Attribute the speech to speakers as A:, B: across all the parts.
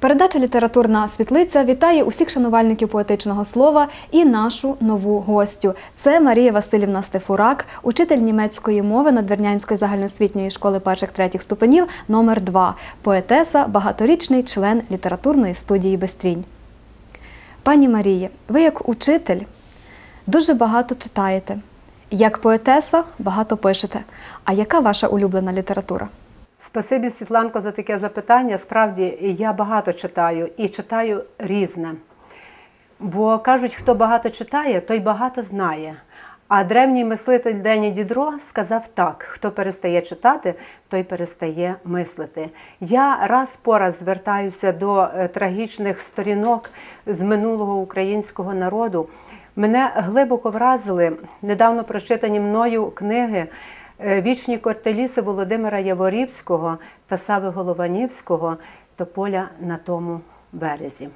A: Передача Літературна світлиця вітає усіх шанувальників поетичного слова і нашу нову гостю. Це Марія Васильівна Стефурак, учитель німецької мови Надвірнянської загальноосвітньої школи перших третіх ступенів номер 2 поетеса, багаторічний член літературної студії Бестрінь. Пані Маріє, ви як учитель дуже багато читаєте. Як поетеса багато пишете. А яка ваша улюблена література?
B: Спасибі, Світланко, за таке запитання. Справді я багато читаю і читаю різне. Бо кажуть, хто багато читає, той багато знає. А древній мислитель Дені Дідро сказав так: хто перестає читати, той перестає мислити. Я раз по раз звертаюся до е, трагічних сторінок з минулого українського народу. Мене глибоко вразили недавно прочитані мною книги Вічні кортеліси Володимира Яворівського та Сави Голованівського Тополя на тому березі.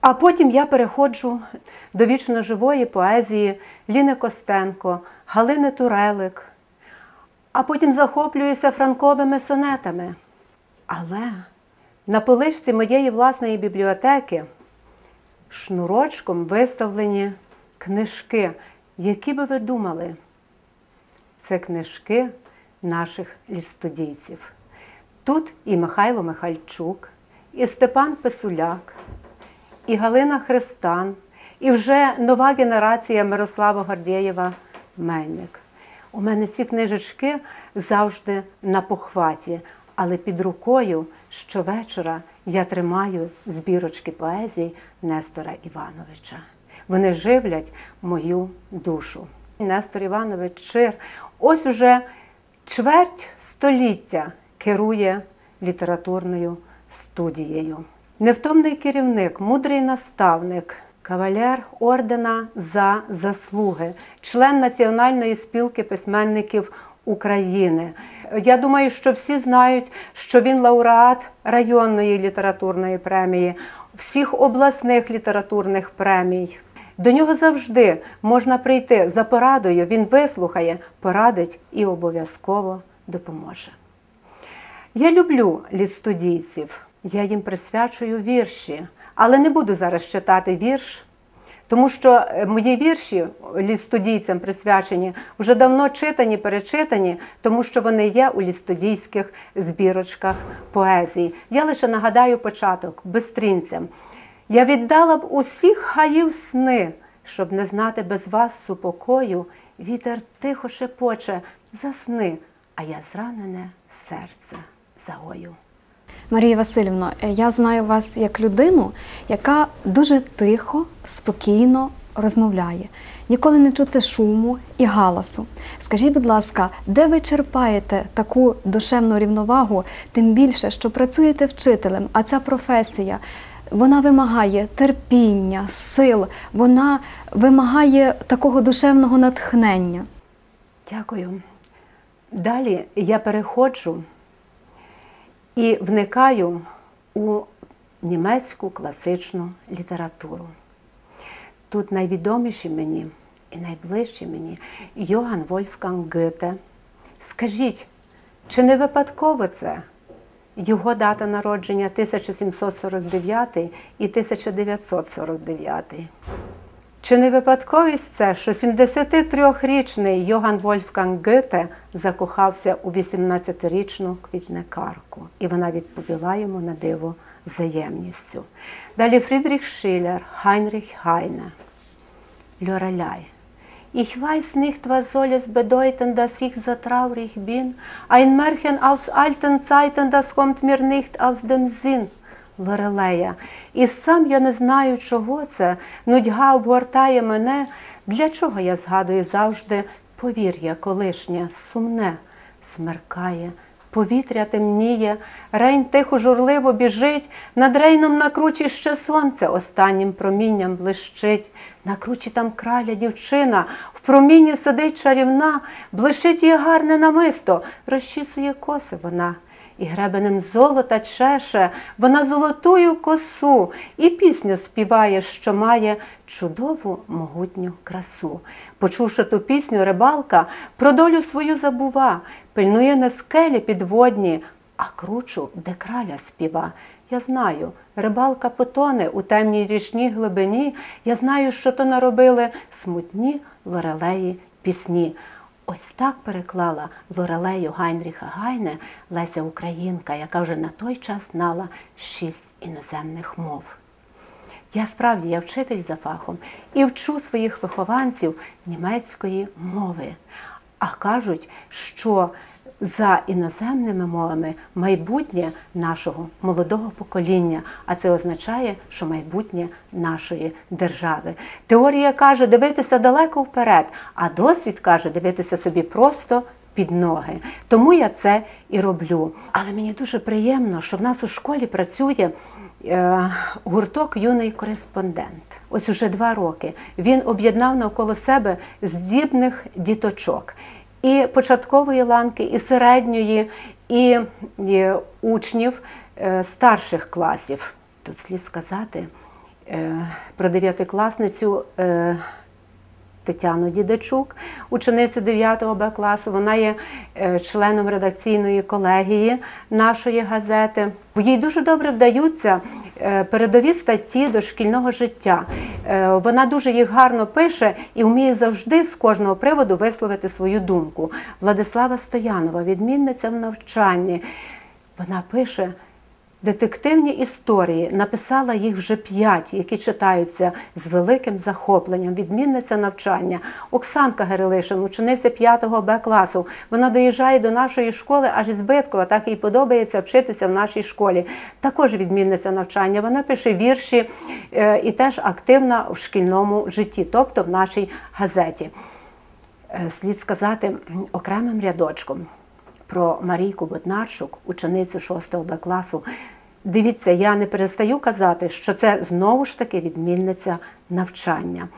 B: А потім я переходжу до вічно живої поезії Ліни Костенко, Галини Турелик, а потім захоплююся франковими сонетами. Але на поличці моєї власної бібліотеки шнурочком виставлені книжки, які би ви думали, це книжки наших лістодійців. Тут і Михайло Михальчук, і Степан Писуляк, і Галина Христан, і вже нова генерація Мирослава Гордєєва Мельник. У мене ці книжечки завжди на похваті, але під рукою щовечора я тримаю збірочки поезій Нестора Івановича. Вони живлять мою душу. Нестор Іванович Шир ось уже чверть століття керує літературною студією. Невтомний керівник, мудрий наставник, кавалер ордена за заслуги, член Національної спілки письменників України. Я думаю, що всі знають, що він лауреат районної літературної премії, всіх обласних літературних премій. До нього завжди можна прийти за порадою, він вислухає, порадить і обов'язково допоможе. Я люблю літстудійців, я їм присвячую вірші, але не буду зараз читати вірш, тому що мої вірші літстудійцям присвячені вже давно читані, перечитані, тому що вони є у літстудійських збірочках поезії. Я лише нагадаю початок бистрінцям. Я віддала б усіх хаїв сни, щоб не знати без вас супокою, вітер тихо шепоче, засни, а я зранене серце загою.
A: Марія Васильівна, я знаю вас як людину, яка дуже тихо, спокійно розмовляє. Ніколи не чути шуму і галасу. Скажіть, будь ласка, де ви черпаєте таку душевну рівновагу, тим більше, що працюєте вчителем, а ця професія вона вимагає терпіння, сил, вона вимагає такого душевного натхнення.
B: Дякую. Далі я переходжу і вникаю у німецьку класичну літературу. Тут найвідоміші мені і найближчі мені Йоган Вольфганг Гете. Скажіть, чи не випадково це? Його дата народження 1749 і 1949. Чи не випадковість це, що 73-річний Йоган Вольфганг Гете закохався у 18-річну квітникарку, і вона відповіла йому на диво взаємністю. Далі Фрідріх Шиллер, Хайнріх Хайне, Льораляй. Ich weiß nicht, was soll es bedeuten, dass ich so traurig bin. Ein Märchen aus alten Zeiten, das kommt mir nicht aus dem Sinn. Лорелея. І сам я не знаю, чого це. Нудьга обгортає мене. Для чого я згадую завжди повір'я колишнє, сумне, смеркає. Повітря темніє, рейн тихо журливо біжить, над рейном на кручі ще сонце останнім промінням блищить. На кручі там краля дівчина, в промінні сидить чарівна, блищить її гарне намисто, розчісує коси вона. І гребенем золота чеше, вона золотую косу, і пісню співає, що має чудову могутню красу. Почувши ту пісню, рибалка про долю свою забува, пильнує на скелі підводні, а кручу, де краля співа. я знаю. Рибалка потоне у темній річній глибині. Я знаю, що то наробили смутні лорелеї пісні. Ось так переклала лорелею Гайнріха Гайне Леся Українка, яка вже на той час знала шість іноземних мов. Я справді я вчитель за фахом і вчу своїх вихованців німецької мови. А кажуть, що за іноземними мовами майбутнє нашого молодого покоління, а це означає, що майбутнє нашої держави. Теорія каже дивитися далеко вперед, а досвід каже дивитися собі просто під ноги. Тому я це і роблю. Але мені дуже приємно, що в нас у школі працює е, гурток юний кореспондент. Ось уже два роки він об'єднав навколо себе здібних діточок і початкової ланки, і середньої, і, учнів е, старших класів. Тут слід сказати е, про дев'ятикласницю. Тетяну Дідачук, ученицю 9 Б класу. Вона є е, членом редакційної колегії нашої газети. Їй дуже добре вдаються е, передові статті дошкільного життя. Е, Вона дуже їх гарно пише і вміє завжди з кожного приводу висловити свою думку. Владислава Стоянова, відмінниця в навчанні, вона пише. Детективні історії написала їх вже п'ять, які читаються з великим захопленням. Відмінниця навчання. Оксанка Герелишин, учениця 5 Б класу. Вона доїжджає до нашої школи аж із Биткова, так їй подобається вчитися в нашій школі. Також відмінниця навчання. Вона пише вірші е, і теж активна в шкільному житті, тобто в нашій газеті. Е, Слід сказати окремим рядочком про Марійку Боднарчук, ученицю 6 Б класу. Дивіться, я не перестаю казати, що це знову ж таки відмінниця навчання.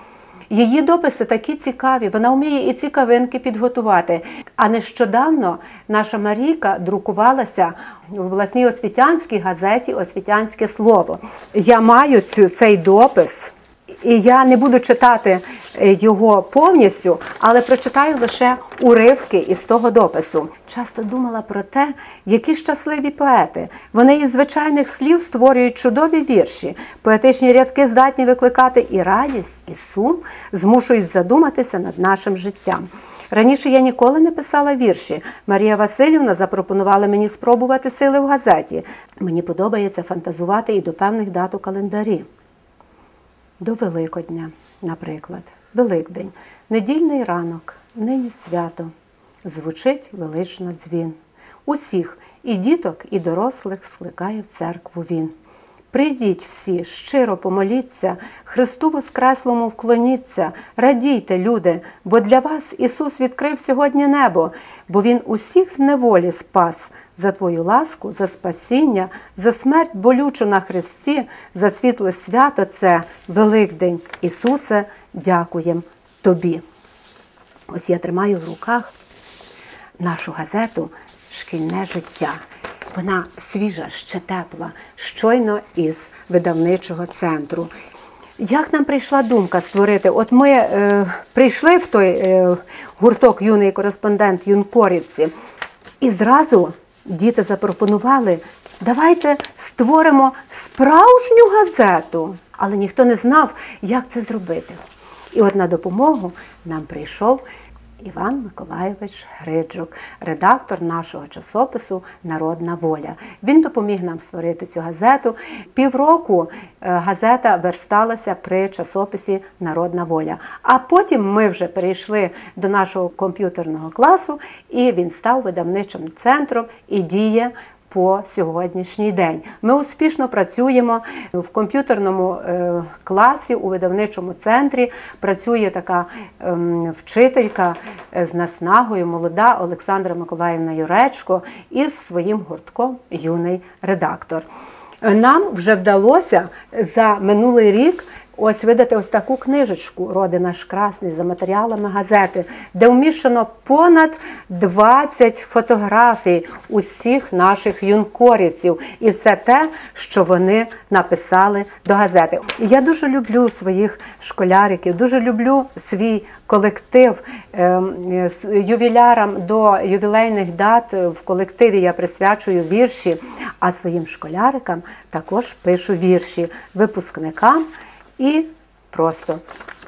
B: Її дописи такі цікаві, вона вміє і цікавинки підготувати. А нещодавно наша Марійка друкувалася в обласній освітянській газеті Освітянське слово. Я маю цю, цей допис. І я не буду читати е, його повністю, але прочитаю лише уривки із того допису. Часто думала про те, які щасливі поети. Вони із звичайних слів створюють чудові вірші. Поетичні рядки здатні викликати і радість, і сум, змушують задуматися над нашим життям. Раніше я ніколи не писала вірші. Марія Васильівна запропонувала мені спробувати сили в газеті. Мені подобається фантазувати і до певних дат у календарі. До Великодня, наприклад, Великдень, недільний ранок, нині свято, звучить велично дзвін. Усіх, і діток, і дорослих скликає в церкву він. Прийдіть всі, щиро помоліться, Христу Воскреслому вклоніться, радійте, люди, бо для вас Ісус відкрив сьогодні небо, бо Він усіх з неволі спас, за Твою ласку, за спасіння, за смерть болючу на Христі, за світле свято це Великдень. Ісусе, дякуєм Тобі. Ось я тримаю в руках нашу газету Шкільне життя. Вона свіжа, ще тепла, щойно із видавничого центру. Як нам прийшла думка створити? От ми е, прийшли в той е, гурток юний кореспондент Юнкорівці, і зразу діти запропонували: давайте створимо справжню газету. Але ніхто не знав, як це зробити. І от на допомогу нам прийшов Іван Миколайович Гриджук, редактор нашого часопису Народна воля. Він допоміг нам створити цю газету. Півроку е, газета версталася при часописі Народна воля. А потім ми вже перейшли до нашого комп'ютерного класу, і він став видавничим центром і діє по сьогоднішній день. Ми успішно працюємо в комп'ютерному е, класі у видавничому центрі. Працює така ем, вчителька е, з наснагою, молода Олександра Миколаївна Юречко із своїм гуртком Юний редактор. Нам вже вдалося за минулий рік ось видати ось таку книжечку Роди наш красний за матеріалами газети, де вміщено понад 20 фотографій усіх наших юнкорівців і все те, що вони написали до газети. Я дуже люблю своїх школяриків, дуже люблю свій колектив Ем, е, з ювілярам до ювілейних дат в колективі я присвячую вірші, а своїм школярикам також пишу вірші випускникам і просто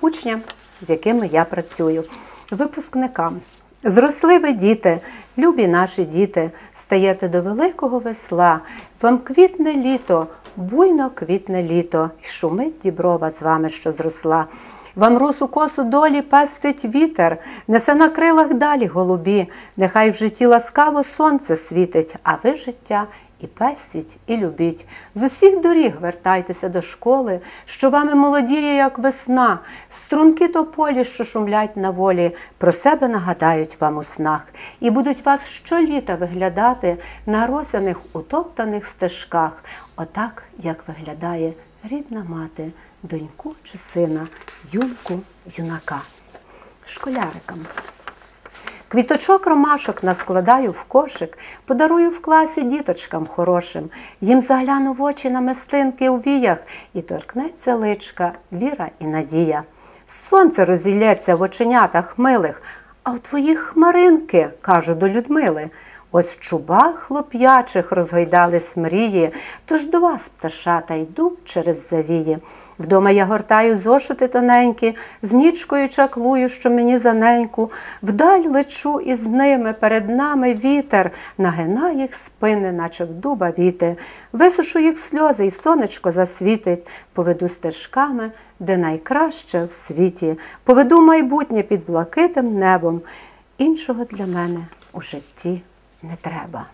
B: учням, з якими я працюю. Випускникам. Зросли ви діти, любі наші діти, стаєте до великого весла, вам квітне літо, буйно квітне літо, й шумить діброва з вами, що зросла. Вам русу косу долі пестить вітер, несе на крилах далі голубі, нехай в житті ласкаво сонце світить, а ви життя і пестіть, і любіть. З усіх доріг вертайтеся до школи, що вами молодіє, як весна, струнки тополі, що шумлять на волі, про себе нагадають вам у снах, і будуть вас щоліта виглядати на росяних утоптаних стежках, отак, як виглядає рідна мати, доньку чи сина, юнку, юнака, школярикам. Квіточок ромашок наскладаю в кошик, подарую в класі діточкам хорошим. Їм загляну в очі на мистинки у віях, і торкнеться личка, віра і надія. Сонце розілється в оченятах милих, а в твоїх хмаринки, кажу до Людмили. Ось в чубах хлоп'ячих розгойдались мрії, тож до вас, пташата, йду через завії. Вдома я гортаю зошити тоненькі, з нічкою чаклую, що мені заненьку. Вдаль лечу із ними, перед нами вітер, нагина їх спини, наче в дуба віти. Висушу їх сльози, і сонечко засвітить, поведу стежками, де найкраще в світі. Поведу майбутнє під блакитим небом. Іншого для мене у житті не треба.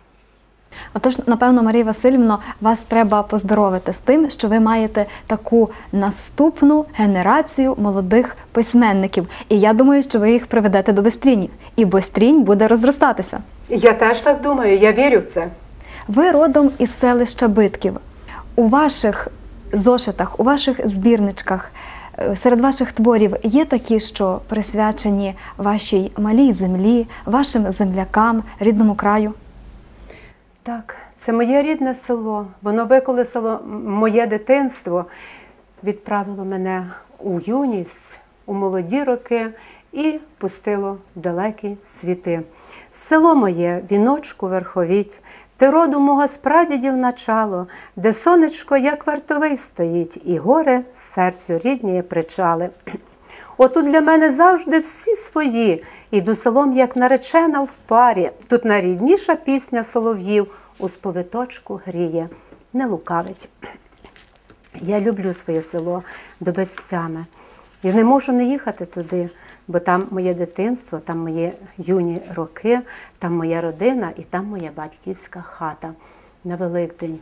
A: Отож, напевно, Марія Васильівно, вас треба поздоровити з тим, що ви маєте таку наступну генерацію молодих письменників. І я думаю, що ви їх приведете до Бестріні. І Бестрінь буде розростатися.
B: Я теж так думаю, я вірю в це.
A: Ви родом із селища Битків. У ваших зошитах, у ваших збірничках, серед ваших творів є такі, що присвячені вашій малій землі, вашим землякам, рідному краю.
B: Так, це моє рідне село. Воно виколесило м- моє дитинство, відправило мене у юність, у молоді роки і пустило в далекі світи. Село моє, віночку верховіть, ти роду мого спрадідів начало, де сонечко, як вартовий стоїть, і горе серцю рідні причали. Отут для мене завжди всі свої. Іду селом, як наречена в парі. Тут найрідніша пісня солов'їв у сповиточку гріє, не лукавить. Я люблю своє село до безтями. Я не можу не їхати туди, бо там моє дитинство, там мої юні роки, там моя родина і там моя батьківська хата на Великдень.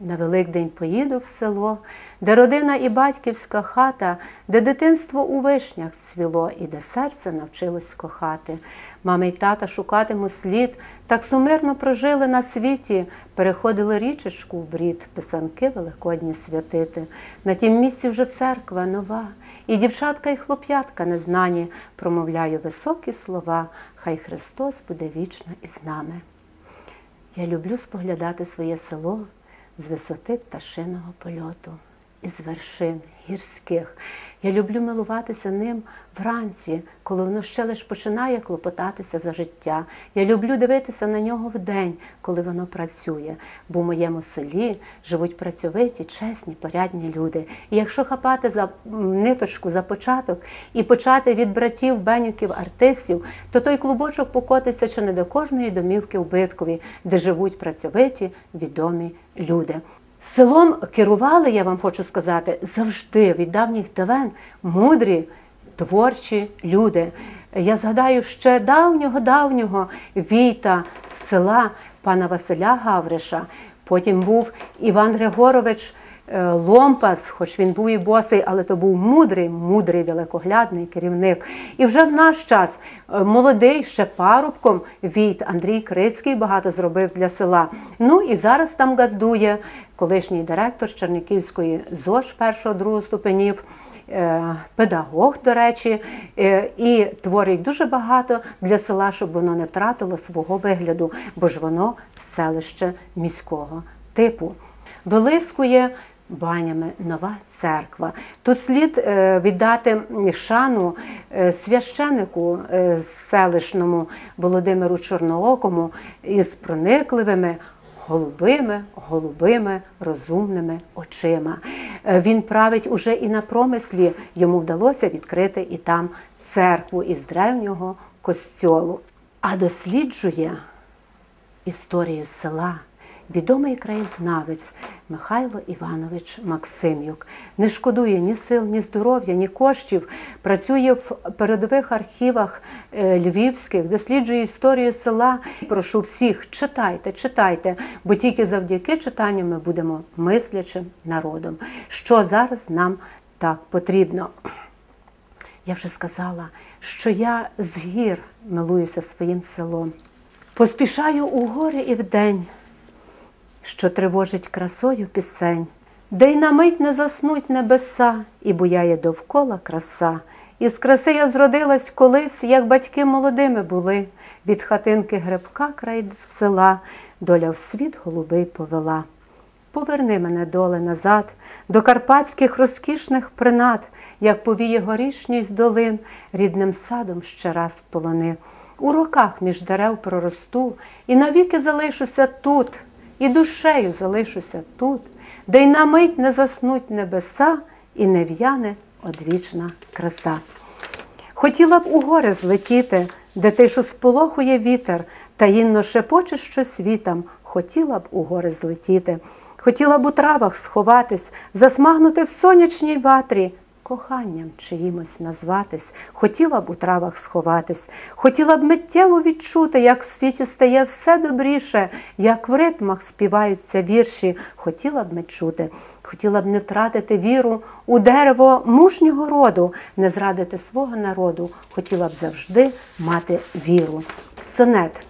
B: На Великдень поїду в село, де родина і батьківська хата, де дитинство у вишнях цвіло і де серце навчилось кохати. Мами й тата шукатиму слід, так сумирно прожили на світі, переходили річечку в брід, писанки великодні святити. На тім місці вже церква нова, і дівчатка, і хлоп'ятка незнані, промовляю високі слова, хай Христос буде вічно із нами. Я люблю споглядати своє село з висоти пташиного польоту, із вершин гірських. Я люблю милуватися ним вранці, коли воно ще лиш починає клопотатися за життя. Я люблю дивитися на нього вдень, коли воно працює. Бо в моєму селі живуть працьовиті, чесні, порядні люди. І якщо хапати за ниточку за початок і почати від братів, бенюків, артистів, то той клубочок покотиться чи не до кожної домівки у Биткові, де живуть працьовиті, відомі люди. Селом керували, я вам хочу сказати, завжди від давніх давен мудрі, творчі люди. Я згадаю ще давнього-давнього війта з села пана Василя Гавриша. Потім був Іван Григорович Ломпас, хоч він був і босий, але то був мудрий, мудрий, далекоглядний керівник. І вже в наш час е, молодий ще парубком Війт Андрій Крицький багато зробив для села. Ну і зараз там газдує колишній директор Черніківської ЗОЖ першого другого ступенів е, педагог, до речі, е, і творить дуже багато для села, щоб воно не втратило свого вигляду, бо ж воно селище міського типу. Вилискує банями нова церква. Тут слід е, віддати шану е, священику е, селищному Володимиру Чорноокому із проникливими голубими, голубими, розумними очима. Він править уже і на промислі. Йому вдалося відкрити і там церкву із древнього костьолу. А досліджує історію села відомий краєзнавець Михайло Іванович Максимюк. Не шкодує ні сил, ні здоров'я, ні коштів. Працює в передових архівах е, львівських, досліджує історію села. Прошу всіх, читайте, читайте, бо тільки завдяки читанню ми будемо мислячим народом. Що зараз нам так потрібно? Я вже сказала, що я з гір милуюся своїм селом. Поспішаю у гори і вдень, що тривожить красою пісень, де й на мить не заснуть небеса, і буяє довкола краса. Із краси я зродилась колись, як батьки молодими були. Від хатинки гребка край села, доля в світ голубий повела. Поверни мене доле назад, до карпатських розкішних принад, як повіє горішній з долин, рідним садом ще раз полони. У роках між дерев проросту, і навіки залишуся тут, і душею залишуся тут, де й на мить не заснуть небеса, і не в'яне одвічна краса. Хотіла б у гори злетіти, де тишу сполохує вітер, таїнно шепоче щось вітам, хотіла б у гори злетіти. Хотіла б у травах сховатись, засмагнути в сонячній ватрі, коханням чиїмось назватись, хотіла б у травах сховатись, хотіла б миттєво відчути, як в світі стає все добріше, як в ритмах співаються вірші, хотіла б ми чути, хотіла б не втратити віру у дерево мужнього роду, не зрадити свого народу, хотіла б завжди мати віру. Сонет.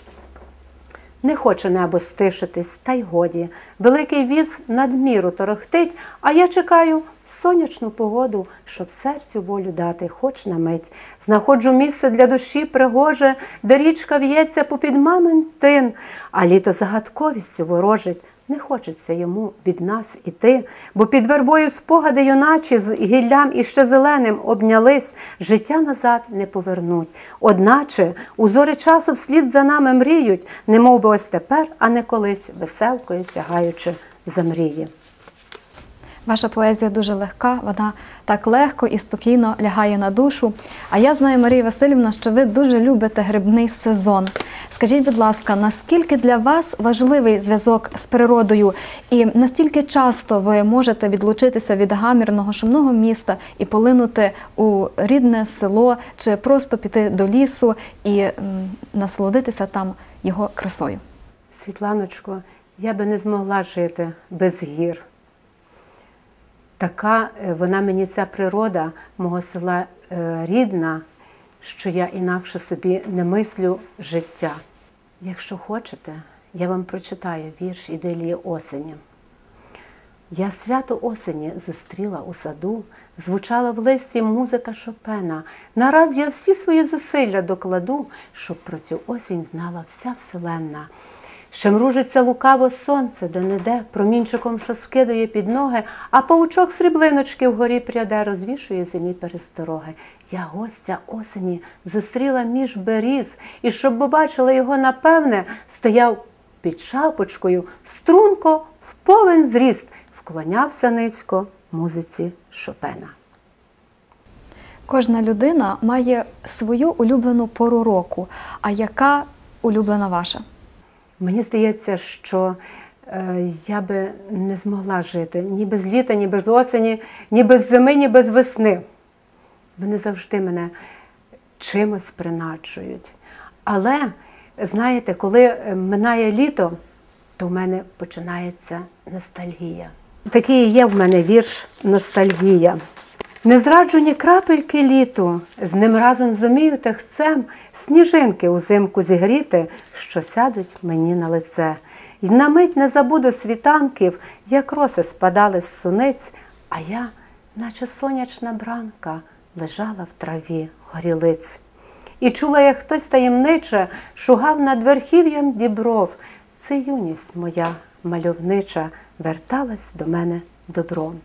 B: Не хоче небо стишитись, та й годі. Великий віз надміру торохтить, а я чекаю сонячну погоду, щоб серцю волю дати, хоч на мить. Знаходжу місце для душі пригоже, де річка в'ється попід мамин тин, а літо загадковістю ворожить. Не хочеться йому від нас іти, бо під вербою спогади юначі з гіллям іще зеленим обнялись, життя назад не повернуть. Одначе узори часу вслід за нами мріють, немов би ось тепер, а не колись, веселкою сягаючи за мрії.
A: Ваша поезія дуже легка, вона так легко і спокійно лягає на душу. А я знаю, Марія Васильівна, що ви дуже любите грибний сезон. Скажіть, будь ласка, наскільки для вас важливий зв'язок з природою, і настільки часто ви можете відлучитися від гамірного шумного міста і полинути у рідне село, чи просто піти до лісу і насолодитися там його красою?
B: Світланочко, я би не змогла жити без гір. Така е, вона мені ця природа мого села е, рідна, що я інакше собі не мислю життя. Якщо хочете, я вам прочитаю вірш ідилії осені. Я свято осені зустріла у саду, звучала в листі музика Шопена. Нараз я всі свої зусилля докладу, щоб про цю осінь знала вся вселенна. Ще мружиться лукаво сонце, де неде, промінчиком, що скидає під ноги, а паучок сріблиночки вгорі пряде, розвішує зимі перестороги. Я гостя осені зустріла між беріз, і щоб побачила його, напевне, стояв під шапочкою, струнко в повен зріст, вклонявся низько музиці Шопена.
A: Кожна людина має свою улюблену пору року. А яка улюблена ваша?
B: Мені здається, що е, я би не змогла жити ні без літа, ні без осені, ні без зими, ні без весни. Вони завжди мене чимось приначують. Але, знаєте, коли е, минає літо, то в мене починається ностальгія. Такий є в мене вірш Ностальгія. Не зраджу ні крапельки літу, з ним разом зумію техцем сніжинки узимку зігріти, що сядуть мені на лице. І на мить не забуду світанків, як роси спадали з суниць, а я наче сонячна бранка, лежала в траві горілиць. І чула, як хтось таємниче шугав над верхів'ям дібров. Це юність моя мальовнича верталась до мене добром.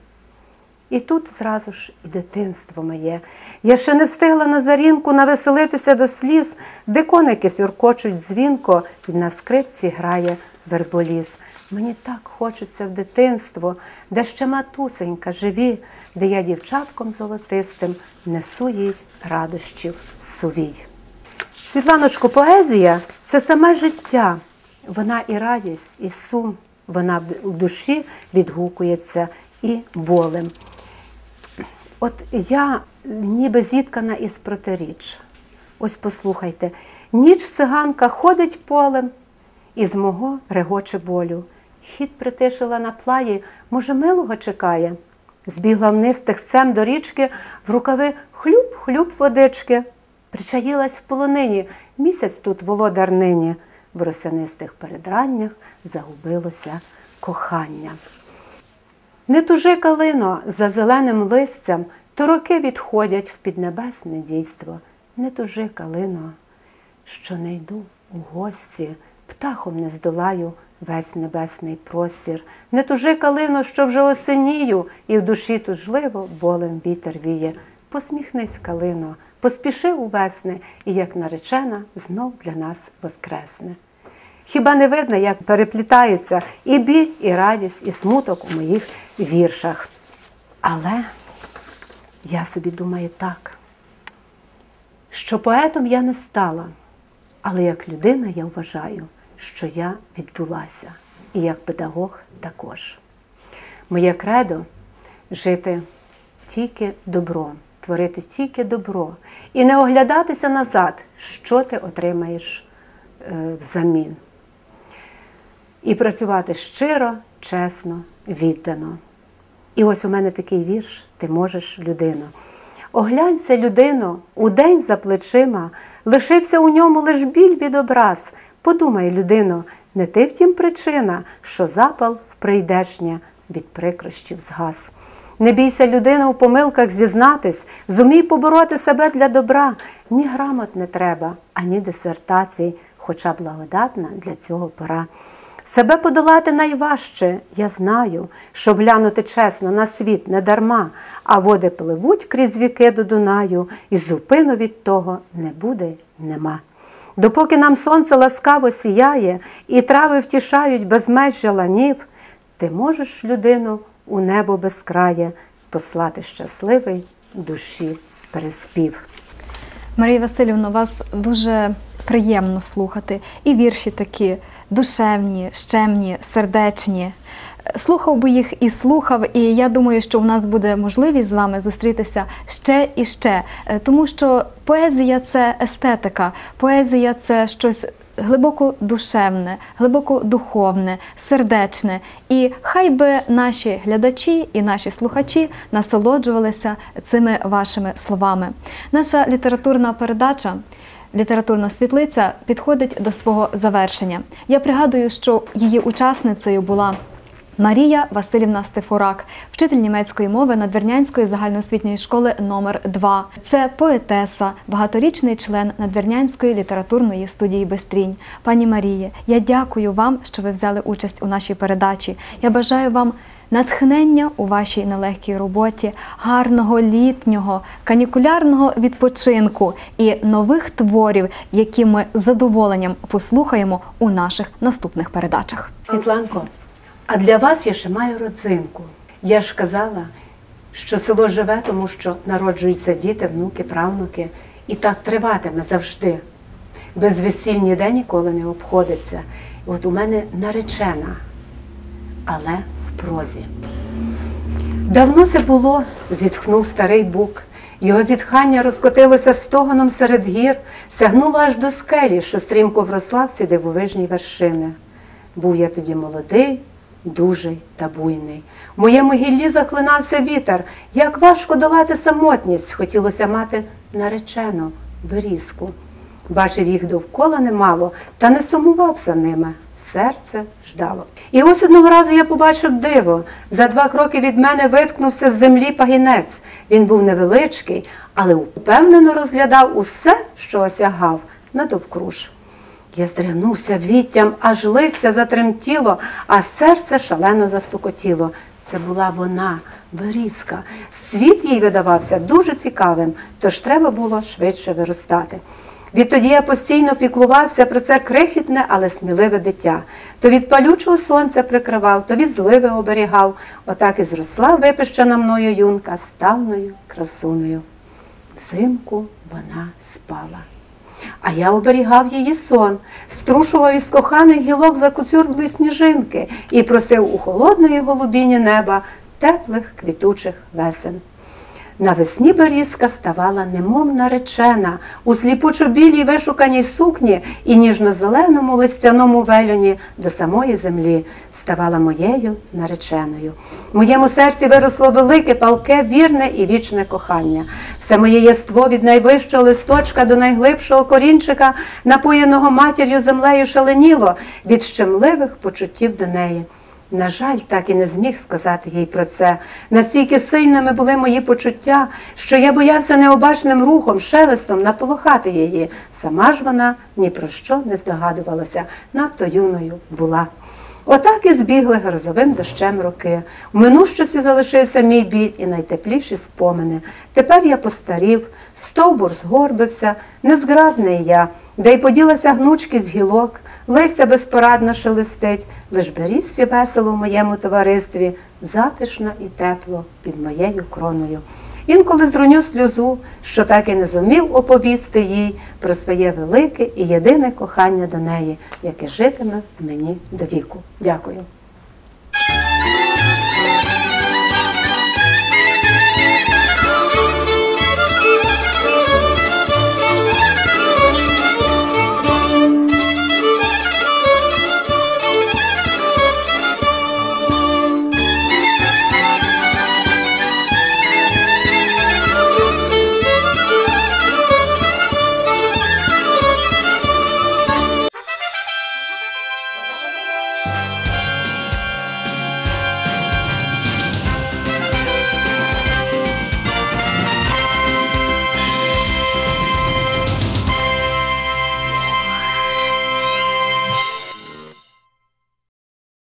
B: І тут зразу ж і дитинство моє. Я ще не встигла на зарінку навеселитися до сліз, де коники сюркочуть дзвінко, і на скрипці грає верболіз. Мені так хочеться в дитинство, де ще матусенька живі, де я дівчатком золотистим несу їй радощів сувій. Світланочко, поезія це саме життя. Вона і радість, і сум. Вона в душі відгукується і болем. От я ніби зіткана із протиріч. Ось послухайте, ніч циганка ходить полем, і з мого регоче болю. Хід притишила на плаї, може, милого чекає. Збігла вниз тихцем до річки, в рукави хлюб-хлюб водички. Причаїлась в полонині, місяць тут володар нині. В росянистих передраннях загубилося кохання. Не тужи калино за зеленим листям, то роки відходять в піднебесне дійство. Не тужи калино, що не йду у гості, птахом не здолаю весь небесний простір. Не тужи калино, що вже осенію, і в душі тужливо болем вітер віє. Посміхнись, калино, поспіши у весни, і як наречена знов для нас воскресне. Хіба не видно, як переплітаються і біль, і радість, і смуток у моїх віршах. Але я собі думаю так, що поетом я не стала, але як людина я вважаю, що я відбулася, і як педагог також. Моє кредо жити тільки добром, творити тільки добро і не оглядатися назад, що ти отримаєш е, взамін і працювати щиро, чесно, віддано. І ось у мене такий вірш Ти можеш людину. Оглянься, людино, у день за плечима, лишився у ньому лиш біль від образ. Подумай, людино, не ти втім причина, що запал в прийдешнє від прикрощів згас. Не бійся, людина, у помилках зізнатись, зумій побороти себе для добра. Ні грамот не треба, ані дисертацій, хоча благодатна для цього пора. Себе подолати найважче, я знаю, щоб глянути чесно на світ не дарма, а води пливуть крізь віки до Дунаю, і зупину від того не буде й нема. Допоки нам сонце ласкаво сіяє, і трави втішають безмежжя ланів, ти можеш людину у небо безкрає послати щасливий душі переспів.
A: Марія Васильівна, вас дуже приємно слухати. І вірші такі душевні, щемні, сердечні. Слухав би їх і слухав, і я думаю, що у нас буде можливість з вами зустрітися ще і ще, Е, тому що поезія це естетика, поезія це щось глибоко душевне, глибоко духовне, сердечне. І хай би наші глядачі і наші слухачі насолоджувалися цими вашими словами. Наша літературна передача. Літературна світлиця підходить до свого завершення. Я пригадую, що її учасницею була Марія Васильівна Стефурак, вчитель німецької мови Надвірнянської загальноосвітньої школи номер 2 Це поетеса, багаторічний член Надвірнянської літературної студії Бестрінь. Пані Маріє, я дякую вам, що ви взяли участь у нашій передачі. Я бажаю вам натхнення у вашій нелегкій роботі, гарного літнього, канікулярного відпочинку і нових творів, які ми з задоволенням послухаємо у наших наступних передачах.
B: Світланко, а для вас я ще маю родзинку. Я ж казала, що село живе, тому що народжуються діти, внуки, правнуки, і так триватиме завжди. Без весіль ніде ніколи не обходиться. От у мене наречена, але прозі. Давно це було, зітхнув старий бук. Його зітхання розкотилося стогоном серед гір, сягнуло аж до скелі, що стрімко вросла в ці дивовижні вершини. Був я тоді молодий, дужий та буйний. В моєму гіллі захлинався вітер. Як важко долати самотність, хотілося мати наречену берізку. Бачив їх довкола немало, та не сумував за ними. Серце ждало. І ось одного разу я побачив диво. За два кроки від мене виткнувся з землі пагінець. Він був невеличкий, але впевнено розглядав усе, що осягав, надовкруж. Я здригнувся віттям, аж листя затремтіло, а серце шалено застукотіло. Це була вона, Берізка. Світ їй видавався дуже цікавим, тож треба було швидше виростати. Відтоді я постійно піклувався про це крихітне, але сміливе дитя. То від палючого сонця прикривав, то від зливи оберігав. Отак і зросла випищена мною юнка ставною красунею. Взимку вона спала. А я оберігав її сон, струшував із коханих гілок закуцюрблої сніжинки і просив у холодної голубіні неба теплих квітучих весен. Навесні берізка ставала немов наречена у сліпучо-білій вишуканій сукні і ніжно-зеленому листяному велюні до самої землі ставала моєю нареченою. Моєму серці виросло велике, палке, вірне і вічне кохання. Все моє єство від найвищого листочка до найглибшого корінчика, напоєного матір'ю землею шаленіло від щемливих почуттів до неї. На жаль, так і не зміг сказати їй про це. Настільки сильними були мої почуття, що я боявся необачним рухом, шелестом наполохати її. Сама ж вона ні про що не здогадувалася, надто юною була. Отак і збігли грозовим дощем роки. В минущості залишився мій біль і найтепліші спомини. Тепер я постарів, стовбур згорбився, незграбний я, де й поділася гнучкість гілок, листя безпорадно шелестить, лиш берізці весело в моєму товаристві, затишно і тепло під моєю кроною. Інколи зруню сльозу, що так і не зумів оповісти їй про своє велике і єдине кохання до неї, яке житиме мені до віку. Дякую.